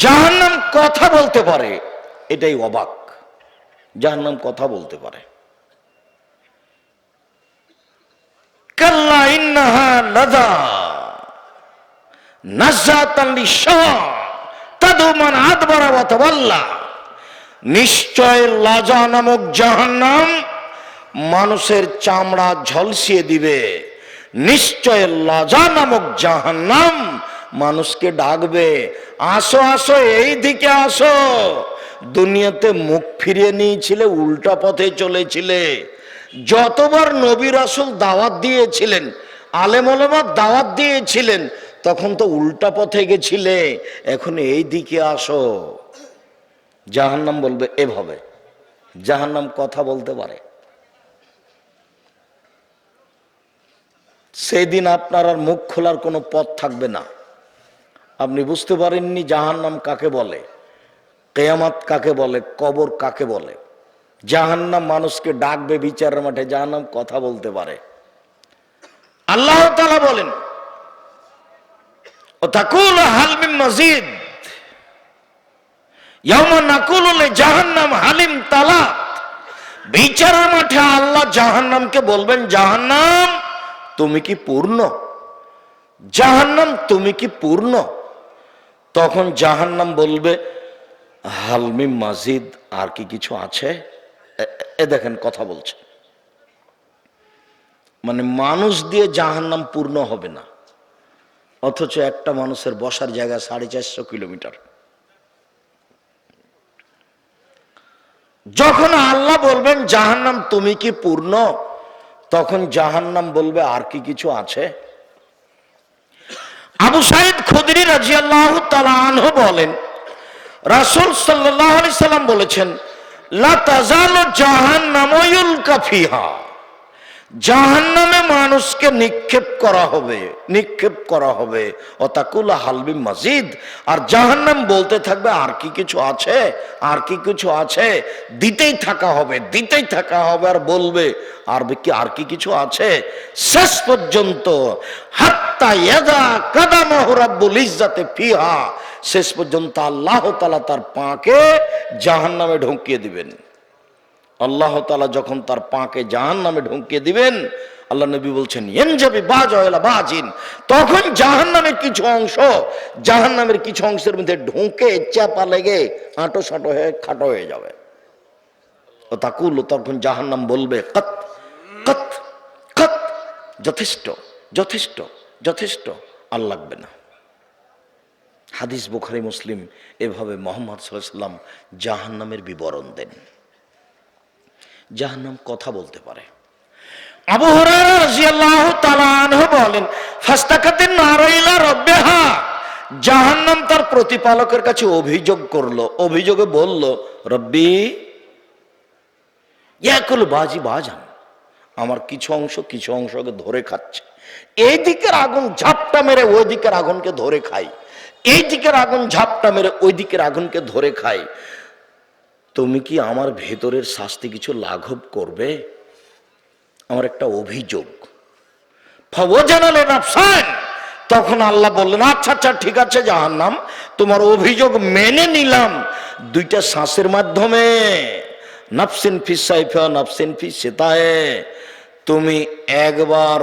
জাহান্নাম কথা বলতে পারে, এটাই অবাক। জাহান্নাম কথা বলতে পারে। নিশ্চয় নামক জাহান্নাম মানুষের চামড়া ঝলসিয়ে দিবে। নিশ্চয় লাজা নামক জাহান্নাম মানুষকে ডাকবে, আসো আসো এই দিকে আসো। দুনিয়াতে মুখ ফিরিয়ে নিয়েছিলে, উল্টা পথে চলেছিলে। যতবার নবী রাসুল দাওয়াত দিয়েছিলেন, আলেম ওলামা দাওয়াত দিয়েছিলেন, তখন তো উল্টা পথে গেছিলে, এখন এই দিকে আসো। জাহান্নাম বলবে এভাবে, জাহান্নাম কথা বলতে পারে। সেদিন আপনার আর মুখ খোলার কোনো পথ থাকবে না। আপনি বুঝতে পারেননি জাহান্নাম কাকে বলে, কেয়ামাত কাকে বলে, কবর কাকে বলে। জাহান্নাম মানুষকে ডাকবে বিচারের মাঠে জাহান্নাম কথা বলতে পারে। আল্লাহ তালা বলেন ও তাকুল হালমিম মসজিদ জাহান্নাম হালিম তালা বিচারের মাঠে আল্লাহ জাহান্নামকে বলবেন জাহান্নাম তুমি কি পূর্ণ? জাহান্নাম তুমি কি পূর্ণ? তখন জাহান্নাম বলবে হালমি মাজিদ, আর কি কিছু আছে? এ- দেখেন কথা বলছে। মানে মানুষ দিয়ে জাহান্নাম পূর্ণ হবে না, অথচ একটা মানুষের বসার জায়গা সাড়ে চারশো কিলোমিটার। যখন আল্লাহ বলবেন, জাহান্নাম তুমি কি পূর্ণ? তখন জাহান্নাম বলবে, আর কি কিছু আছে? আবু সাইদ খুদরি রাজি আল্লাহ আনহু বলেন, রাসুল সাল্লাহ সাল্লাম বলেছেন, লা তাজাল জাহান নাময়ুল ফিহা। জাহান্নামে মানুষকে নিক্ষেপ করা হবে, নিক্ষেপ করা হবে। অতাকুলা হালবি মসজিদ আর জাহান্নাম বলতে থাকবে, আর কি কিছু আছে? আর কি কিছু আছে? দিতেই থাকা হবে, দিতেই থাকা হবে। আর বলবে, আর কি আর কি কিছু আছে? শেষ পর্যন্ত, হাত্তা ইয়াদা কাদামাহ রাব্বুল ইজ্জাতে ফিহা। শেষ পর্যন্ত আল্লাহ তাআলা তার পাকে জাহান্নামে ঢুকিয়ে দিবেন। আল্লাহ তালা যখন তার পাকে জাহান নামে ঢুকিয়ে দিবেন, আল্লাহ নবী বলছেন এনজাবি বাজ বাজিন। তখন জাহান নামের কিছু অংশ জাহান নামের কিছু অংশের মধ্যে ঢুকে চাপা লেগে আঁটো সাঁটো হয়ে খাটো হয়ে যাবে। ও তাকুল তখন জাহান নাম বলবে, কত কত কত, যথেষ্ট যথেষ্ট যথেষ্ট, আর লাগবে না। হাদিস বুখারি, মুসলিম এভাবে মোহাম্মদ সাল্লাহ সাল্লাম জাহান নামের বিবরণ দেন। জাহান্নাম কথা বলতে পারে। আবু বলেন জাহান্নাম তার প্রতিপালকের কাছে অভিযোগ করল, অভিযোগে বলল, রব্বি বাজি বাজান, আমার কিছু অংশ কিছু অংশকে ধরে খাচ্ছে। এই দিকের আগুন ঝাপটা মেরে ওই দিকের আগুনকে ধরে খাই এই দিকের আগুন ঝাপটা মেরে ওই দিকের আগুনকে ধরে খাই তুমি কি আমার ভেতরের শাস্তি কিছু লাঘব করবে? আমার একটা অভিযোগ। তখন আল্লাহ বললেন আচ্ছা আচ্ছা ঠিক আছে, জাহান্নাম, তোমার অভিযোগ মেনে নিলাম। দুইটা শ্বাসের মাধ্যমে। নাফসিন ফিস সাইফা, নাফসিন ফিস সেতায়ে। তুমি একবার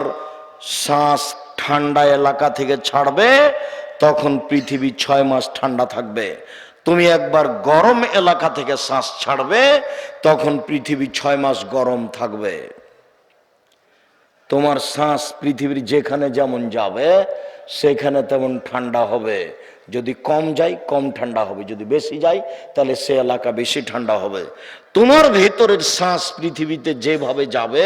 শ্বাস ঠান্ডা এলাকা থেকে ছাড়বে, তখন পৃথিবী ছয় মাস ঠান্ডা থাকবে। তুমি একবার গরম এলাকা থেকে শ্বাস ছাড়বে, তখন পৃথিবী ছয় মাস গরম থাকবে। তোমার শ্বাস পৃথিবীর যেখানে যেমন যাবে, সেখানে তেমন ঠান্ডা হবে। যদি কম যায়, কম ঠান্ডা হবে। যদি বেশি যায়, তাহলে সে এলাকা বেশি ঠান্ডা হবে। তোমার ভেতরের শ্বাস পৃথিবীতে যেভাবে যাবে,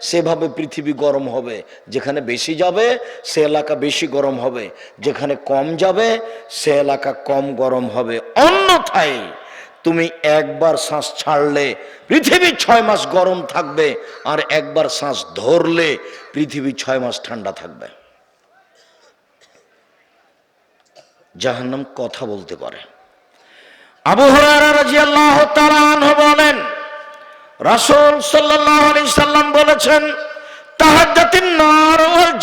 সেভাবে পৃথিবী গরম হবে। যেখানে বেশি যাবে, সে এলাকা বেশি গরম হবে। যেখানে কম যাবে, সে এলাকা কম গরম হবে। অন্যথায় তুমি একবার শ্বাস ছাড়লে পৃথিবী ছয় মাস গরম থাকবে, আর একবার শ্বাস ধরলে পৃথিবী ছয় মাস ঠান্ডা থাকবে। জাহান্নাম কথা বলতে পারে। আবু আনহু বলেন, রাসূল সাল্লাল্লাহু আলাইহি সাল্লাম বলেছেন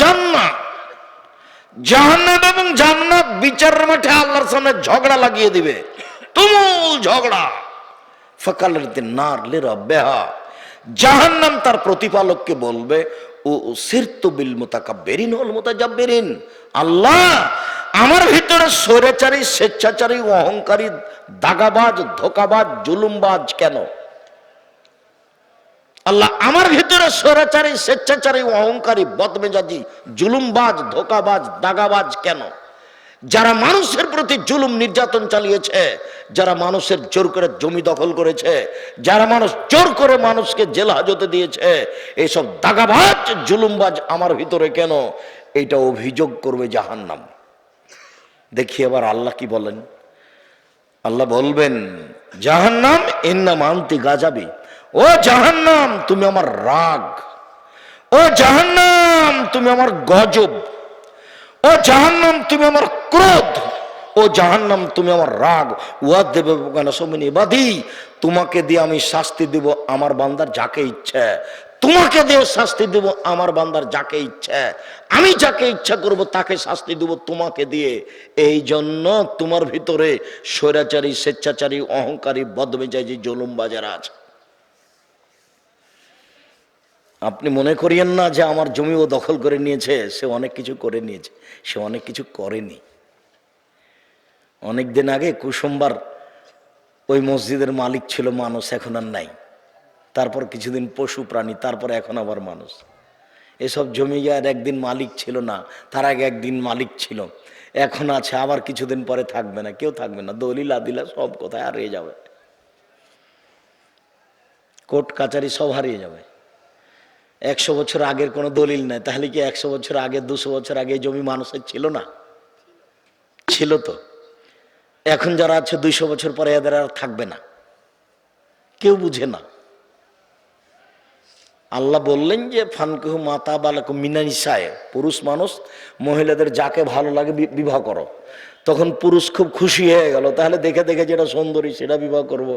জান্নাহ। জাহান্নাম এবং আল্লাহর ঝগড়া লাগিয়ে দিবে। ঝগড়া। বেহা জাহান্নাম তার প্রতিপালককে বলবে, ও বিল মুতাকাব্বিরিন ওয়াল মুতাজাব্বিরিন। আল্লাহ আমার ভিতরে স্বৈরাচারী, স্বেচ্ছাচারী, অহংকারী, দাগাবাজ, ধোকাবাজ, জুলুমবাজ কেন? আল্লাহ আমার ভিতরে স্বৈরাচারী, স্বেচ্ছাচারী, অহংকারী, বদমেজাজি, জুলুমবাজ, ধোকাবাজ, দাগাবাজ কেন? যারা মানুষের প্রতি জুলুম নির্যাতন চালিয়েছে, যারা মানুষের জোর করে জমি দখল করেছে, যারা মানুষ জোর করে মানুষকে জেল হাজতে দিয়েছে এইসব দাগাবাজ, জুলুমবাজ আমার ভিতরে কেন? এটা অভিযোগ করবে জাহান্নাম। দেখি এবার আল্লাহ কি বলেন? আল্লাহ বলবেন, জাহান্নাম ইন্না মান্তি গাজাবি। ও জাহান্নাম, তুমি আমার রাগ। ও জাহান্নাম, তুমি আমার গজব। ও জাহান্নাম, তুমি আমার ক্রোধ। ও জাহান্নাম, তুমি আমার রাগ। উহাদ দেবে কেন সমিনী বাদি তোমাকে দিয়ে আমি শাস্তি দিব আমার বান্দার যাকে ইচ্ছে। তোমাকে দিয়ে শাস্তি দিব, আমার বান্দার যাকে ইচ্ছে। আমি যাকে ইচ্ছা করব, তাকে শাস্তি দিব তোমাকে দিয়ে। এই জন্য তোমার ভিতরে স্বৈরাচারী, স্বেচ্ছাচারী, অহংকারী, বদমেজাজি জলুম বাজার আছে। আপনি মনে করিয়েন না যে আমার জমি ও দখল করে নিয়েছে, সে অনেক কিছু করে নিয়েছে, সে অনেক কিছু করেনি। অনেক দিন আগে কুসুম্বার ওই মসজিদের মালিক ছিল, মানুষ এখন আর নাই। তারপর কিছুদিন পশু প্রাণী, তারপর এখন আবার মানুষ। এসব জমি আর একদিন মালিক ছিল না, তার আগে একদিন মালিক ছিল। এখন আছে, আবার কিছুদিন পরে থাকবে না, কেউ থাকবে না, দলিল আদিলা সব কোথায় হারিয়ে যাবে। কোর্ট, কাচারি সব হারিয়ে যাবে। একশো বছর আগের কোনো দলিল নাই, তাহলে কি একশো বছর আগে, দুশো বছর আগে জমি মানুষের ছিল না? ছিল তো। এখন যারা আছে, দুইশো বছর পরে এদের আর থাকবে না। কেউ বুঝে না। আল্লাহ বললেন যে, ফানকুহু মাতা বালাকু মিনানিসায় পুরুষ মানুষ মহিলাদের যাকে ভালো লাগে বিবাহ করো। তখন পুরুষ খুব খুশি হয়ে গেল, তাহলে দেখে দেখে যেটা সুন্দরী সেটা বিবাহ করব।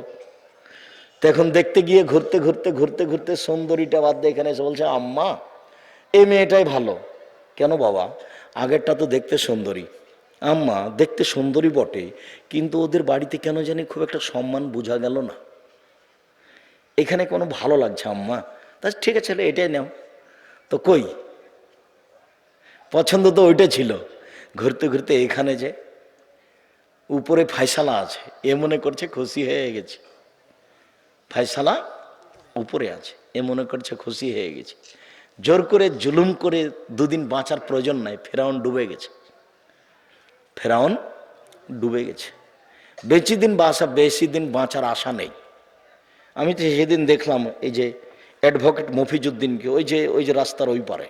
তখন দেখতে গিয়ে ঘুরতে ঘুরতে ঘুরতে ঘুরতে সুন্দরীটা বাদ দিয়ে এখানে এসে বলছে, আম্মা, এই মেয়েটাই ভালো। কেন বাবা? আগেরটা তো দেখতে সুন্দরী। আম্মা, দেখতে সুন্দরী বটে, কিন্তু ওদের বাড়িতে কেন জানি খুব একটা সম্মান বোঝা গেল না। এখানে কোনো ভালো লাগছে, আম্মা? তা ঠিক আছে এটাই নাও। তো কই? পছন্দ তো ওইটা ছিল। ঘুরতে ঘুরতে এখানে যে উপরে ফাইসালা আছে, এ মনে করছে খুশি হয়ে গেছে। ফাইসালা উপরে আছে, এ মনে করছে খুশি হয়ে গেছে। জোর করে জুলুম করে দুদিন বাঁচার প্রয়োজন নাই, ফেরাউন ডুবে গেছে। ফেরাউন ডুবে গেছে। বেশি দিন বাঁচা, বেশি দিন বাঁচার আশা নেই। আমি তো সেদিন দেখলাম, এই যে অ্যাডভোকেট মফিজুদ্দিনকে, ওই যে ওই যে রাস্তার ওই পারে।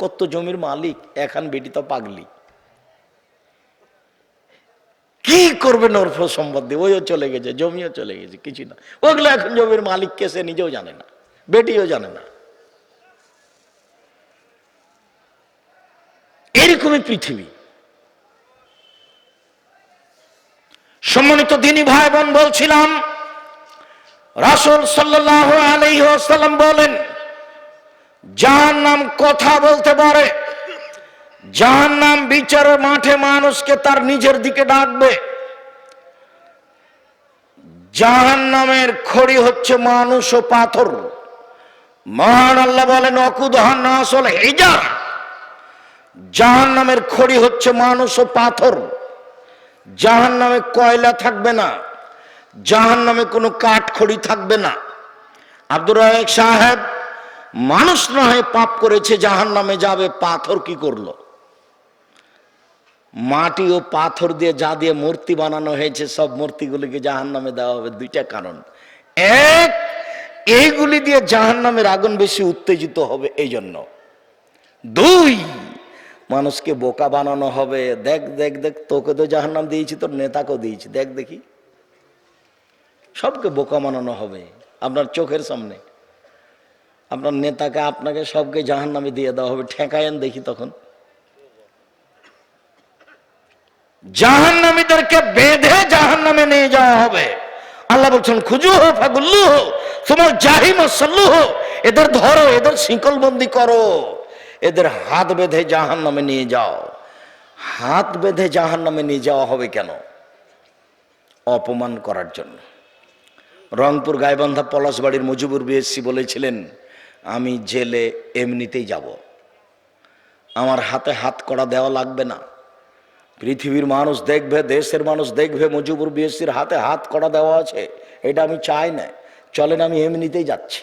কত জমির মালিক এখান বেটি তো পাগলি। কি করবে নরফ সম্পদ দিয়ে? ওইও চলে গেছে, জমিও চলে গেছে কিছু না। ওগুলো এখন জমির মালিক কে সে নিজেও জানে না, বেটিও জানে না। এরকমই পৃথিবী। সম্মানিত দিনী ভাই বোন, বলছিলাম রাসুল সাল্লাহ আলাইসাল্লাম বলেন যার নাম কথা বলতে পারে যার নাম বিচারের মাঠে মানুষকে তার নিজের দিকে ডাকবে। জাহান নামের খড়ি হচ্ছে মানুষ ও পাথর। মহান আল্লাহ বলেন, অকুদহান না আসলে হেজা জাহান নামের খড়ি হচ্ছে মানুষ ও পাথর। জাহান নামে কয়লা থাকবে না। জাহান নামে কোনো কাঠ খড়ি থাকবে না। আব্দুর রাহেক সাহেব, মানুষ নয় পাপ করেছে জাহান নামে যাবে, পাথর কি করল? মাটি ও পাথর দিয়ে যা দিয়ে মূর্তি বানানো হয়েছে, সব মূর্তিগুলিকে জাহান নামে দেওয়া হবে। দুইটা কারণ। এক, এইগুলি দিয়ে জাহান নামের আগুন বেশি উত্তেজিত হবে এই জন্য দুই, মানুষকে বোকা বানানো হবে। দেখ দেখ দেখ, তোকে তো জাহান নাম দিয়েছি, তোর নেতাকেও দিয়েছি। দেখ দেখি। সবকে বোকা মানানো হবে আপনার চোখের সামনে। আপনার নেতাকে আপনাকে সবকে জাহান নামে দিয়ে দেওয়া হবে ঠেকায়েন দেখি তখন। জাহান নামীদেরকে বেঁধে জাহান নামে নিয়ে যাওয়া হবে। আল্লাহ বলছেন, খুজু হো, ফাগুল্লু হো তোমার জাহিম সল্লু হো, এদের ধরো, এদের শিকলবন্দি করো, এদের হাত বেঁধে জাহান নামে নিয়ে যাও। হাত বেঁধে জাহান নামে নিয়ে যাওয়া হবে কেন? অপমান করার জন্য। রংপুর গাইবান্ধা পলাশবাড়ির মুজিবুর বিএসসি বলেছিলেন, আমি জেলে এমনিতেই যাব। আমার হাতে হাত করা দেওয়া লাগবে না। পৃথিবীর মানুষ দেখবে, দেশের মানুষ দেখবে, মুজিবুর বিএসসির হাতে হাত করা দেওয়া আছে। এটা আমি চাই না। চলেন, আমি এমনিতেই যাচ্ছি।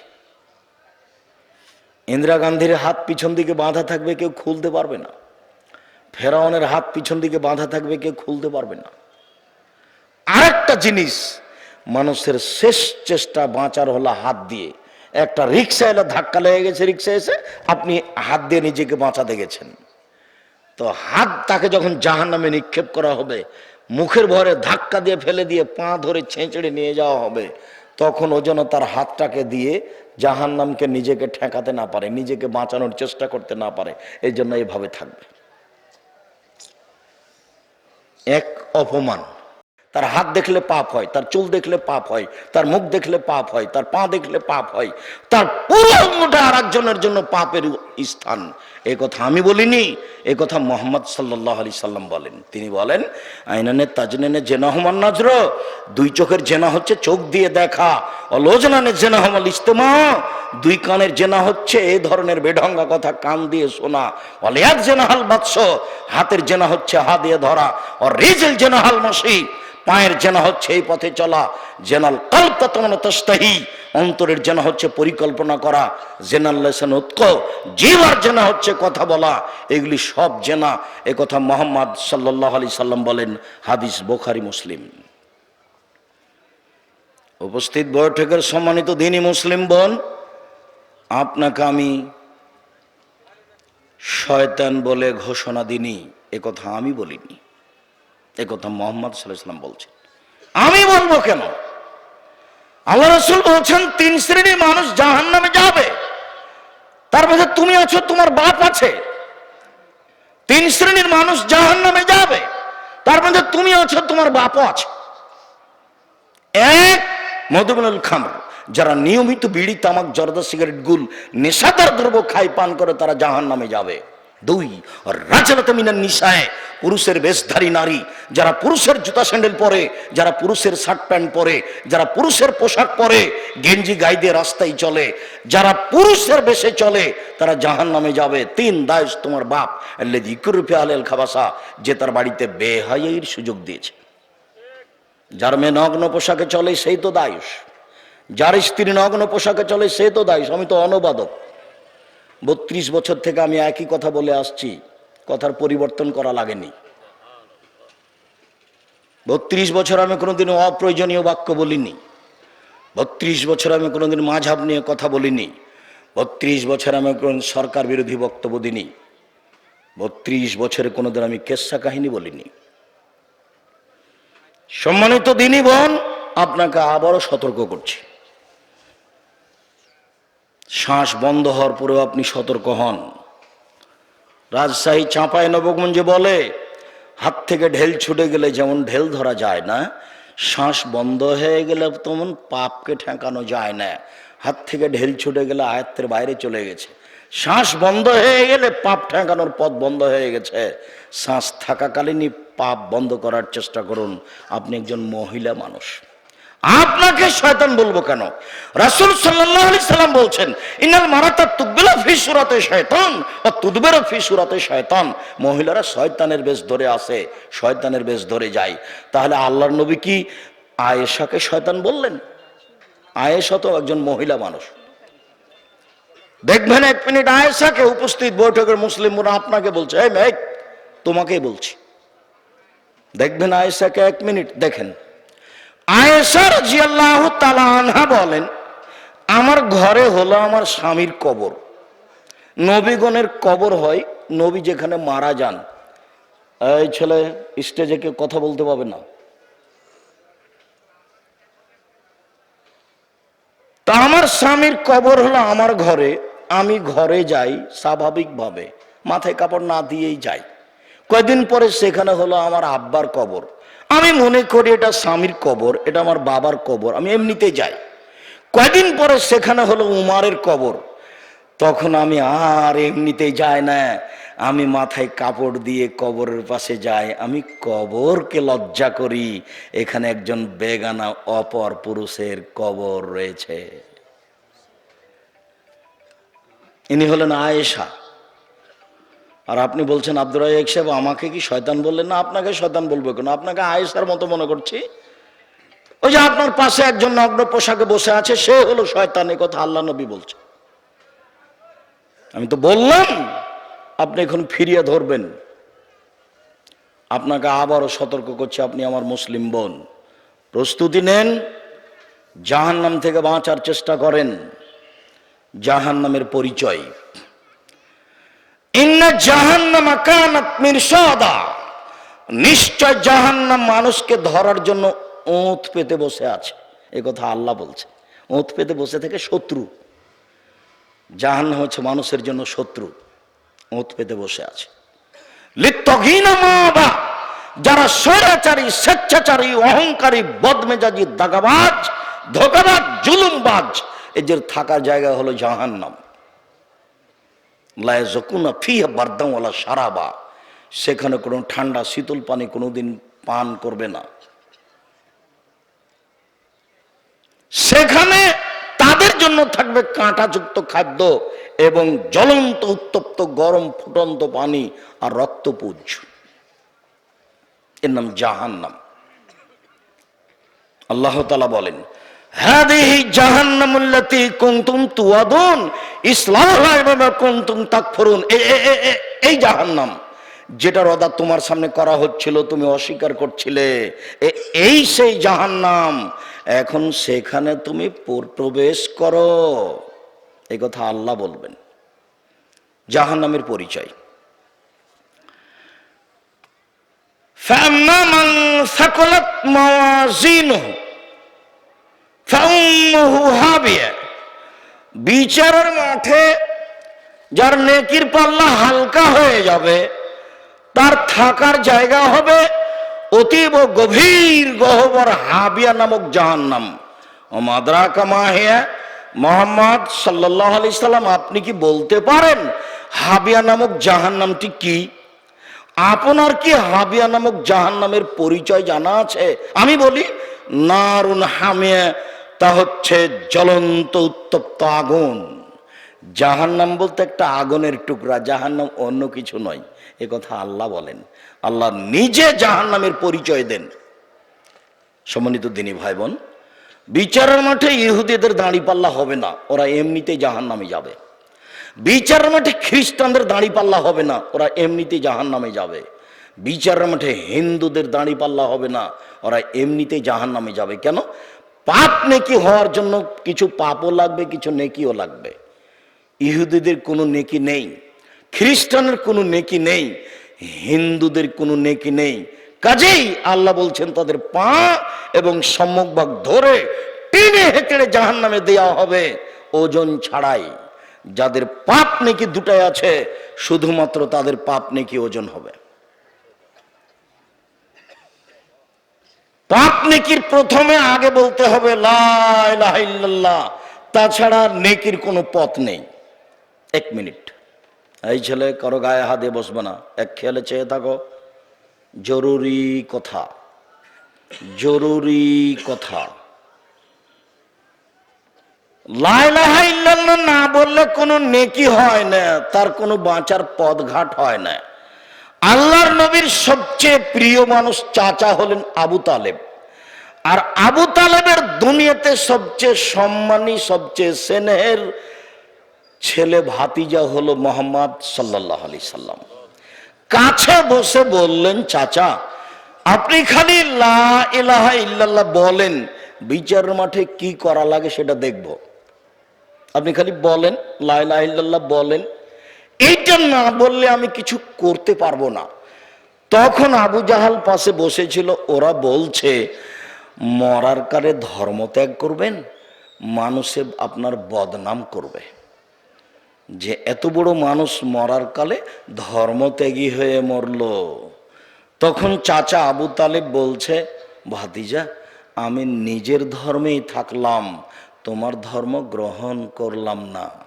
ইন্দিরা গান্ধীর হাত পিছন দিকে বাঁধা থাকবে, কেউ খুলতে পারবে না। ফেরাউনের হাত পিছন দিকে বাঁধা থাকবে, কেউ খুলতে পারবে না। আরেকটা জিনিস মানুষের শেষ চেষ্টা বাঁচার হলো হাত দিয়ে। একটা রিক্সা এলো, ধাক্কা লেগে গেছে রিক্সা এসে, আপনি হাত দিয়ে নিজেকে বাঁচাতে গেছেন। তো হাত তাকে যখন জাহান নামে নিক্ষেপ করা হবে, মুখের ভরে ধাক্কা দিয়ে ফেলে দিয়ে পা ধরে ছেঁচড়ে নিয়ে যাওয়া হবে, তখন ও যেন তার হাতটাকে দিয়ে জাহান নামকে নিজেকে ঠেকাতে না পারে, নিজেকে বাঁচানোর চেষ্টা করতে না পারে এই জন্য এইভাবে থাকবে। এক অপমান। তার হাত দেখলে পাপ হয়, তার চুল দেখলে পাপ হয়, তার মুখ দেখলে পাপ হয়, তার পা দেখলে পাপ হয়, তার পুরো অঙ্গটা আর একজনের জন্য পাপের স্থান। এ কথা আমি বলিনি, এ কথা মোহাম্মদ সাল্লাহ আলি সাল্লাম বলেন। তিনি বলেন, আইনানে তাজনেনে জেনাহমান নাজর, দুই চোখের জেনা হচ্ছে চোখ দিয়ে দেখা, অলোজনানে জেনাহমাল ইস্তেমা দুই কানের জেনা হচ্ছে এ ধরনের বেঢঙ্গা কথা কান দিয়ে শোনা অলিয়াক জেনাহাল বাৎস হাতের জেনা হচ্ছে হা দিয়ে ধরা ও রেজেল জেনাহাল মশি পায়ের জেনা হচ্ছে এই পথে চলা, জেনাল কালতা তোমার তস্তাহি, অন্তরের জেনা হচ্ছে পরিকল্পনা করা, জেনাল লেসন উৎক, জিবার জেনা হচ্ছে কথা বলা, এগুলি সব জেনা, এ কথা মোহাম্মদ সাল্লাহ আলি সাল্লাম বলেন, হাদিস বোখারি, মুসলিম। উপস্থিত বৈঠকের সম্মানিত দিনী মুসলিম বোন, আপনাকে আমি শয়তান বলে ঘোষণা দিনি, এ কথা আমি বলিনি। এ কথা মোহাম্মদ সাল্লাম বলছেন। আমি বলব কেন? আল্লাহ রসুল বলছেন, তিন শ্রেণির মানুষ জাহান নামে যাবে। তার মধ্যে তুমি আছো, তোমার বাপ আছে। তিন শ্রেণির মানুষ জাহান নামে যাবে। তার মধ্যে তুমি আছো, তোমার বাপও আছে। এক মধুবনুল খামর। যারা নিয়মিত বিড়ি, তামাক, জর্দা, সিগারেট, গুল, নেশাদার দ্রব্য খাই পান করে, তারা জাহান নামে যাবে। দুই, রাজালাতে মিনার নিশায় পুরুষের বেশধারী নারী, যারা পুরুষের জুতা স্যান্ডেল পরে, যারা পুরুষের শার্ট প্যান্ট পরে, যারা পুরুষের পোশাক পরে, গেঞ্জি গাই দিয়ে রাস্তায় চলে, যারা পুরুষের বেশে চলে, তারা জাহান নামে যাবে। তিন, দায়স তোমার বাপ ইকুরুফে আলেল খাবাসা, যে তার বাড়িতে বেহাইয়ের সুযোগ দিয়েছে। যার মেয়ে নগ্ন পোশাকে চলে, সেই তো দায়ুষ যার স্ত্রী নগ্ন পোশাকে চলে, সে তো দায়ুষ আমি তো অনবাদক। বত্রিশ বছর থেকে আমি একই কথা বলে আসছি, কথার পরিবর্তন করা লাগেনি। বত্রিশ বছর আমি কোনোদিন অপ্রয়োজনীয় বাক্য বলিনি। বত্রিশ বছর আমি কোনোদিন মাঝাব নিয়ে কথা বলিনি। বত্রিশ বছর আমি কোনো সরকার বিরোধী বক্তব্য দিনি বত্রিশ বছরে কোনোদিন আমি কেসা কাহিনী বলিনি। সম্মানিত দিনী বোন, আপনাকে আবারও সতর্ক করছি। শ্বাস বন্ধ হওয়ার পরেও আপনি সতর্ক হন। রাজশাহী চাঁপায় নবগঞ্জে বলে, হাত থেকে ঢেল ছুটে গেলে যেমন ঢেল ধরা যায় না, শ্বাস বন্ধ হয়ে গেলে তেমন পাপকে ঠেকানো যায় না। হাত থেকে ঢেল ছুটে গেলে আয়ত্তের বাইরে চলে গেছে। শ্বাস বন্ধ হয়ে গেলে পাপ ঠেকানোর পথ বন্ধ হয়ে গেছে। শ্বাস থাকাকালীনই পাপ বন্ধ করার চেষ্টা করুন। আপনি একজন মহিলা মানুষ। আপনাকে শয়তান বলব কেন? রাসূল আলাইহি সাল্লাম বলছেন ইনাল মারাতা তুকবিলা ফি সুরাতে শয়তান ও তুদবেরা ফি সুরাতে শয়তান। মহিলারা শয়তানের বেশ ধরে আসে, শয়তানের বেশ ধরে যায়। তাহলে আল্লাহর নবী কি আয়েশাকে শয়তান বললেন? আয়েশা তো একজন মহিলা মানুষ। দেখবেন এক মিনিট আয়েশাকে উপস্থিত বৈঠকের মুসলিম বোন আপনাকে বলছে, এই মেঘ তোমাকেই বলছি। দেখবেন আয়েশাকে এক মিনিট দেখেন। আয়েশার জিয়াল্লাহ তালানহা বলেন, আমার ঘরে হলো আমার স্বামীর কবর। নবীগণের কবর হয় নবী যেখানে মারা যান। এই ছেলে স্টেজে কেউ কথা বলতে পাবে না। তা আমার স্বামীর কবর হলো আমার ঘরে। আমি ঘরে যাই স্বাভাবিকভাবে। মাথায় কাপড় না দিয়েই যাই। কয়দিন পরে সেখানে হলো আমার আব্বার কবর। আমি মনে করি এটা স্বামীর কবর, এটা আমার বাবার কবর, আমি এমনিতে যাই। কয়দিন পরে সেখানে হলো উমারের কবর। তখন আমি আর এমনিতে যাই না। আমি মাথায় কাপড় দিয়ে কবরের পাশে যাই। আমি কবরকে লজ্জা করি। এখানে একজন বেগানা অপর পুরুষের কবর রয়েছে। ইনি হলেন আয়েশা। আর আপনি বলছেন আব্দুর রাজাক সাহেব, আমাকে কি শয়তান বললেন? না, আপনাকে শয়তান বলব কেন? আপনাকে আয়েশার মতো মনে করছি। ওই যে আপনার পাশে একজন নগ্ন পোশাকে বসে আছে, সে হলো শয়তান এই কথা আল্লাহ নবী বলছে আমি তো বললাম, আপনি এখন ফিরিয়ে ধরবেন। আপনাকে আবারও সতর্ক করছি, আপনি আমার মুসলিম বোন। প্রস্তুতি নেন, জাহান্নাম থেকে বাঁচার চেষ্টা করেন। জাহান্নামের পরিচয়। ইন্না জাহান্নামা কানাত নিশ্চয় জাহান্নাম মানুষকে ধরার জন্য ওঁত পেতে বসে আছে। এ কথা আল্লাহ বলছে। ওঁত পেতে বসে থেকে শত্রু। জাহান্নাম হচ্ছে মানুষের জন্য শত্রু। ওঁত পেতে বসে আছে। লিত্তঘিনা মাবা। যারা স্বৈরাচারী, স্বেচ্ছাচারী, অহংকারী, বদমেজাজি, দাগাবাজ, ধোকাবাজ, জুলুমবাজ, এদের থাকার জায়গা হলো জাহান্নাম। লায় জকুনা ফিহা বারদামওয়ালা সারাবা সেখানে কোনো ঠান্ডা শীতল পানি কোনোদিন পান করবে না। সেখানে তাদের জন্য থাকবে কাঁটাযুক্ত খাদ্য এবং জ্বলন্ত, উত্তপ্ত, গরম, ফুটন্ত পানি আর রক্তপুঞ্জ এর নাম জাহান্নাম। আল্লাহ তালা বলেন হাদিহি জাহান্নামুল্লাতি কুনতুম তুয়াদুন ইসলাম কন্তুম তাক ফরুন এই জাহান্নাম, যেটা রদা তোমার সামনে করা হচ্ছিল, তুমি অস্বীকার করছিলে। এই সেই জাহান্নাম, এখন সেখানে তুমি প্রবেশ করো। এই কথা আল্লাহ বলবেন। জাহান্নামের পরিচয়। ফাকলাত মাওয়াজিনহু, ফাউম্মুহু হাবিয়া বিচারের মাঠে যার নেকির পাল্লা হালকা হয়ে যাবে, তার থাকার জায়গা হবে অতীব গভীর গহবর হাবিয়া নামক জাহান্নাম। ও মাদ্রা কামাহিয়া মোহাম্মদ সাল্লাহ আলি সাল্লাম, আপনি কি বলতে পারেন হাবিয়া নামক জাহান্নামটি কি? আপনার কি হাবিয়া নামক জাহান নামের পরিচয় জানা আছে? আমি বলি, নারুন হামিয়া তা হচ্ছে জ্বলন্ত উত্তপ্ত আগুন। জাহান নাম বলতে একটা আগুনের টুকরা জাহান নাম অন্য কিছু নয়, এ কথা আল্লাহ বলেন। আল্লাহ নিজে জাহান নামের পরিচয় দেন। সম্মানিত দিনী ভাই বোন বিচারের মাঠে ইহুদিদের দাঁড়িপাল্লা হবে না, ওরা এমনিতেই জাহান নামে যাবে। বিচারের মাঠে খ্রিস্টানদের দাঁড়ি পাল্লা হবে না, ওরা এমনিতেই জাহান নামে যাবে। বিচারের মাঠে হিন্দুদের দাঁড়ি পাল্লা হবে না, ওরা এমনিতেই জাহান নামে যাবে। কেন? পাপ নেকি হওয়ার জন্য কিছু পাপও লাগবে, কিছু নেকিও লাগবে। ইহুদিদের কোনো নেকি নেই, খ্রিস্টানের কোনো নেকি নেই, হিন্দুদের কোনো নেকি নেই। কাজেই আল্লাহ বলছেন, তাদের পা এবং সম্মুখ ভাগ ধরে টেনে হেঁচড়ে জাহান নামে দেওয়া হবে, ওজন ছাড়াই। যাদের পাপ নেকি দুটাই আছে, শুধুমাত্র তাদের পাপ নেকি ওজন হবে। পাপ নেকির প্রথমে আগে বলতে হবে, লা ইলাহা ইল্লাল্লাহ তাছাড়া নেকির কোনো পথ নেই। এক মিনিট। এই ছেলে কারও গায়ে হাত দিয়ে বসবে না। এক খেয়ালে চেয়ে থাকো। জরুরি কথা। জরুরি কথা। লাইলাহা না বললে কোনো নেকি হয় না, তার কোনো বাঁচার পথঘাট হয় না। আল্লাহর নবীর সবচেয়ে প্রিয় মানুষ চাচা হলেন আবু তালেব। আর আবু তালেবের দুনিয়াতে সবচেয়ে সম্মানী, সবচেয়ে স্নেহের ছেলে ভাতিজা হলো মোহাম্মদ সাল্লাহ আলি সাল্লাম। কাছে বসে বললেন, চাচা, আপনি খালি লা ইল্লাল্লাহ বলেন বিচারের মাঠে কি করা লাগে সেটা দেখব। আপনি খালি বলেন, লা ইল্লাল্লাহ বলেন এইটা না বললে আমি কিছু করতে পারব না। তখন আবু জাহাল পাশে বসেছিল, ওরা বলছে, মরার কারে ধর্ম ত্যাগ করবেন, মানুষে আপনার বদনাম করবে। যে এত বড় মানুষ মরার কালে ধর্মত্যাগী হয়ে মরল। তখন চাচা আবু তালেব বলছে, ভাতিজা, আমি নিজের ধর্মেই থাকলাম, তোমার ধর্ম গ্রহণ করলাম না।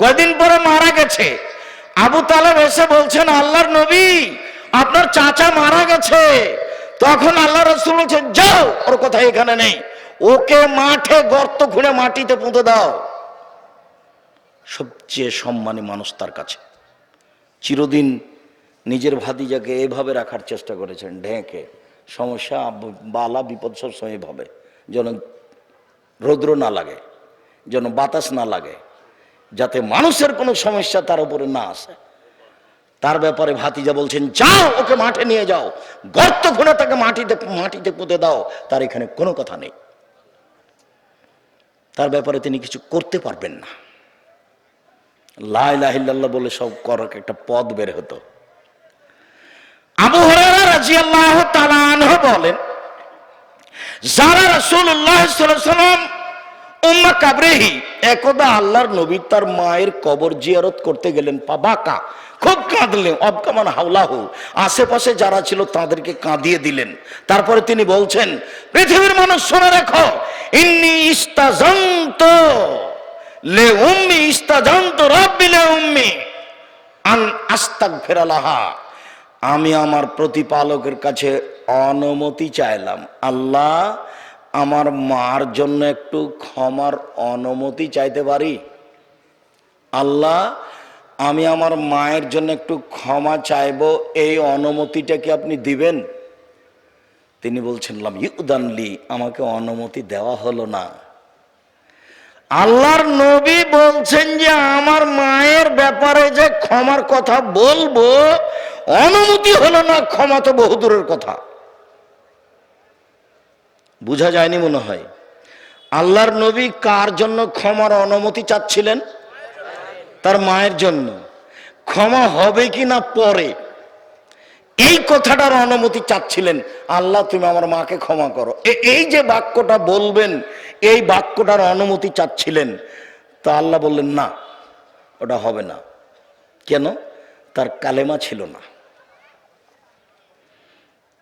কয়দিন পরে মারা গেছে? আবু তালেব এসে বলছেন, আল্লাহর নবী, আপনার চাচা মারা গেছে। তখন আল্লাহ রসুল বলছেন, যাও, ওর কথা এখানে নেই। ওকে মাঠে গর্ত খুঁড়ে মাটিতে পুঁতে দাও। সবচেয়ে সম্মানী মানুষ তার কাছে। চিরদিন নিজের ভাতিজাকে এভাবে রাখার চেষ্টা করেছেন, ঢেকে। সমস্যা, বালা, বিপদ সবসময় এভাবে। যেন রৌদ্র না লাগে, যেন বাতাস না লাগে। যাতে মানুষের কোনো সমস্যা তার উপরে না আসে। তার ব্যাপারে ভাতিজা বলছেন, যাও, ওকে মাঠে নিয়ে যাও। গর্ত খুঁড়ে তাকে মাটিতে মাটিতে পুঁতে দাও। তার এখানে কোনো কথা নেই। তার ব্যাপারে তিনি কিছু করতে পারবেন না। লাইলাহিল্লাহ বলে সব করার একটা পদ বের হতো। আবু তালানহ বলেন, যারা সাল্লাম উম্মা কাবরেহি। একদা আল্লাহর নবী তার মায়ের কবর জিয়ারত করতে গেলেন, পাবাকা। খুব কাঁদলেন, অবকামান হাওলাহু। আশেপাশে যারা ছিল তাদেরকে কাঁদিয়ে দিলেন। তারপরে তিনি বলছেন, পৃথিবীর মানুষ শুনে রাখো, ইন্নি ইস্তাজান্ত লে উম্মি, ইস্তাজান্ত রাব্বি লে উম্মি, আন আস্তাক ফেরালাহা আমি আমার প্রতিপালকের কাছে অনুমতি চাইলাম, আল্লাহ আমার মার জন্য একটু ক্ষমার অনুমতি চাইতে পারি? আল্লাহ, আমি আমার মায়ের জন্য একটু ক্ষমা চাইব, এই অনুমতিটা কি আপনি দিবেন? তিনি বলছেন ইউদানলি আমাকে অনুমতি দেওয়া হলো না। আল্লাহর নবী বলছেন যে, আমার মায়ের ব্যাপারে যে ক্ষমার কথা বলব, অনুমতি হলো না, ক্ষমা তো বহুদূরের কথা। বুঝা যায়নি মনে হয়। আল্লাহর নবী কার জন্য ক্ষমার অনুমতি চাচ্ছিলেন? তার মায়ের জন্য। ক্ষমা হবে কি না পরে? এই কথাটার অনুমতি চাচ্ছিলেন, আল্লাহ, তুমি আমার মাকে ক্ষমা করো। এই যে বাক্যটা বলবেন, এই বাক্যটার অনুমতি চাচ্ছিলেন, তা আল্লাহ বললেন, না, ওটা হবে না। কেন? তার কালেমা ছিল না।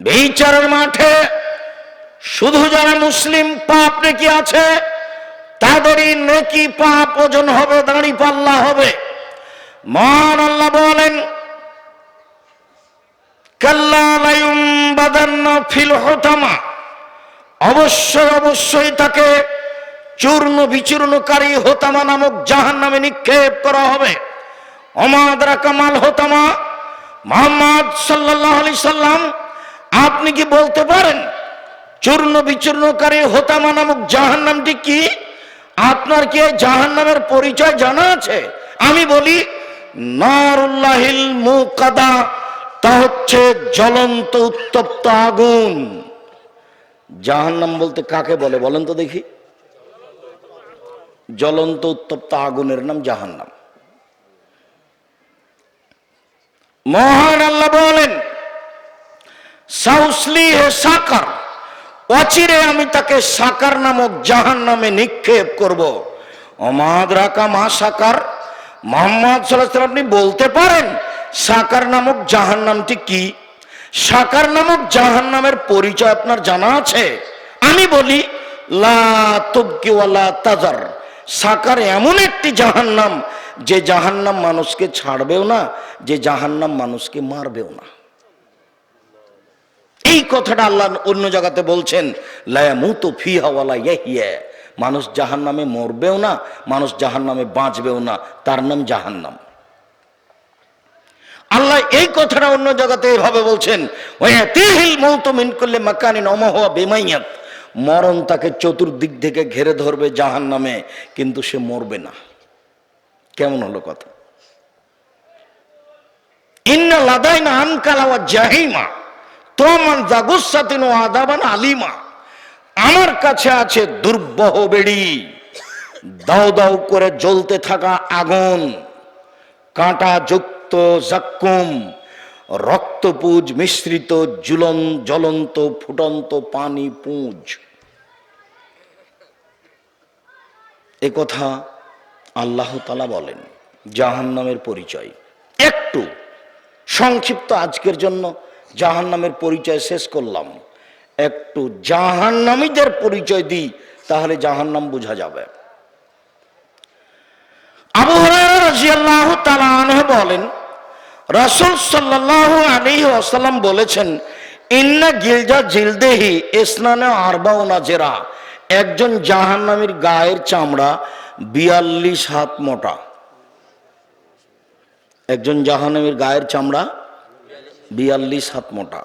বিচারের মাঠে শুধু যারা মুসলিম পাপ নাকি আছে, তাদেরই নেকি পাপ ওজন হবে, দাঁড়ি পাল্লা হবে। মহান আল্লাহ বলেন অবশ্যই অবশ্যই তাকে চূর্ণ বিচূর্ণকারী হোতামা নামক জাহান নামে নিক্ষেপ করা হবে। অমাদরা কামাল হোতামা, মোহাম্মদ সাল্লাহ আলি সাল্লাম, আপনি কি বলতে পারেন চূর্ণ বিচূর্ণকারী হোতামা নামক জাহান নামটি কি? আপনার কি জাহান নামের পরিচয় জানা আছে? আমি বলি, নারুল্লাহিল মুকাদা, তা হচ্ছে জ্বলন্ত উত্তপ্ত আগুন। জাহান্নাম বলতে কাকে বলে বলেন তো দেখি। জ্বলন্ত উত্তপ্ত আগুনের নাম জাহান্নাম। মহান আল্লাহ বলেন সাউসলি হে সাকার অচিরে আমি তাকে সাকার নামক জাহান নামে নিক্ষেপ করব। অমাদ রাকা মা সাকার। মোহাম্মদ সাল্লাহ আপনি বলতে পারেন, সাকার নামক জাহান নামটি কি? সাকার নামক জাহান নামের পরিচয় আপনার জানা আছে? আমি বলি তাজার। সাকার এমন একটি জাহান্নাম যে জাহান্নাম মানুষকে ছাড়বেও না, যে জাহান্নাম মানুষকে মারবেও না। এই কথাটা আল্লাহ অন্য জায়গাতে বলছেন মানুষ জাহান্নামে মরবেও না, মানুষ জাহান্নামে বাঁচবেও না, তার নাম জাহান্নাম। আল্লাহ এই কথাটা অন্য জায়গাতে এভাবে বলছেন ওয়াতিহিল মৌতু মিন কুল্লি মাকানিন ওমাহুয়া বিমাইয়াত। মরণ তাকে চতুর্দিক থেকে ঘেরে ধরবে জাহান্নামে, কিন্তু সে মরবে না। কেমন হলো কথা? ইন্না লাদাইনা আনকালা জাহিমা। তোমান জাগুসাতিন ও আদাবান আলিমা। আমার কাছে আছে দুর্বহ বেড়ি। দাও দাও করে জ্বলতে থাকা আগুন। কাঁটা যুক্ত জাক্কুম। রক্তপুজ মিশ্রিত জুলন জ্বলন্ত ফুটন্ত পানি পুঁজ। এ কথা আল্লাহ তালা বলেন, জাহান্নামের পরিচয়। একটু সংক্ষিপ্ত আজকের জন্য জাহান্নামের পরিচয় শেষ করলাম। একটু জাহান্নামীদের পরিচয় দিই, তাহলে জাহান্নাম বোঝা যাবে। বলেন বলেছেন, ইন্না গিলজা জিলদেহি ইসনানে আরবাউনা জেরা। একজন জাহান্নামীর গায়ের চামড়া বিয়াল্লিশ হাত মোটা। একজন জাহান্নামীর গায়ের চামড়া বিয়াল্লিশ হাত মোটা।